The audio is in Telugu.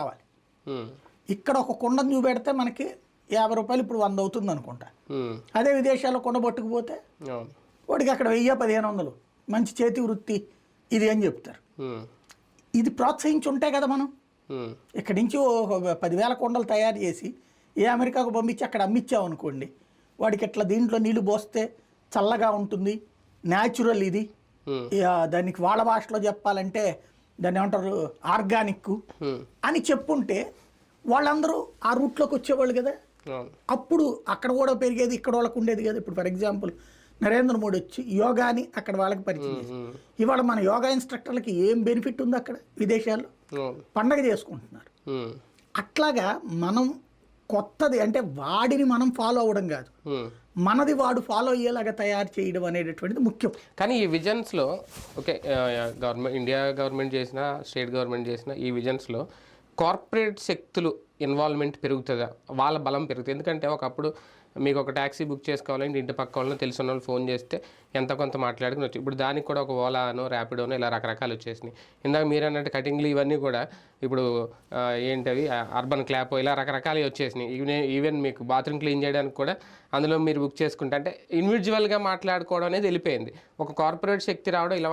కావాలి. ఇక్కడ ఒక కుండను చూపెడితే మనకి యాభై రూపాయలు ఇప్పుడు వంద అవుతుంది అనుకుంటా. అదే విదేశాల్లో కుండ పట్టుకుపోతే వాడికి అక్కడ వెయ్యి పదిహేను వందలు. మంచి చేతి వృత్తి ఇది అని చెప్తారు. ఇది ప్రోత్సహించి ఉంటే కదా మనం. ఇక్కడి నుంచి పదివేల కుండలు తయారు చేసి ఏ అమెరికాకు పంపించి అక్కడ అమ్మిచ్చామనుకోండి వాడికి ఇట్లా దీంట్లో నీళ్ళు పోస్తే చల్లగా ఉంటుంది న్యాచురల్ ఇది. దానికి వాళ్ళ భాషలో చెప్పాలంటే దాన్ని ఏమంటారు? ఆర్గానిక్ అని చెప్పుంటే వాళ్ళందరూ ఆ రూట్లోకి వచ్చేవాళ్ళు కదా. అప్పుడు అక్కడ కూడా పెరిగేది ఇక్కడ వాళ్ళకు ఉండేది కదా. ఇప్పుడు ఫర్ ఎగ్జాంపుల్ నరేంద్ర మోడీ వచ్చి యోగాని అక్కడ వాళ్ళకి పరిచయం ఇవాళ మన యోగా ఇన్స్ట్రక్టర్లకి ఏం బెనిఫిట్ ఉంది అక్కడ విదేశాల్లో? పండగ చేసుకుంటున్నారు. అట్లాగా మనం కొత్తది అంటే వాడిని మనం ఫాలో అవ్వడం కాదు. మనది వాడు ఫాలో అయ్యేలాగా తయారు చేయడం అనేటటువంటిది ముఖ్యం. కానీ ఈ విజన్స్లో ఓకే గవర్నమెంట్ ఇండియా గవర్నమెంట్ చేసిన స్టేట్ గవర్నమెంట్ చేసిన ఈ విజన్స్లో కార్పొరేట్ శక్తులు ఇన్వాల్వ్మెంట్ పెరుగుతుందా? వాళ్ళ బలం పెరుగుతుంది. ఎందుకంటే ఒకప్పుడు మీకు ఒక ట్యాక్సీ బుక్ చేసుకోవాలంటే ఇంటి పక్క వాళ్ళని తెలిసిన వాళ్ళు ఫోన్ చేస్తే ఎంత కొంత మాట్లాడుకుని వచ్చి ఇప్పుడు దానికి కూడా ఒక ఓలానో ర్యాపిడోనో ఇలా రకరకాలు వచ్చేసినాయి. ఇందాక మీరు అన్నట్టు కటింగ్లు ఇవన్నీ కూడా ఇప్పుడు ఏంటవి? అర్బన్ క్లాప్ ఇలా రకరకాలు వచ్చేసినాయి. ఈవెన్ ఈవెన్ మీకు బాత్రూమ్ క్లీన్ చేయడానికి కూడా అందులో మీరు బుక్ చేసుకుంటే అంటే ఇండివిజువల్గా మాట్లాడుకోవడం అనేది వెళ్ళిపోయింది. ఒక కార్పొరేట్ శక్తి రావడం ఇలా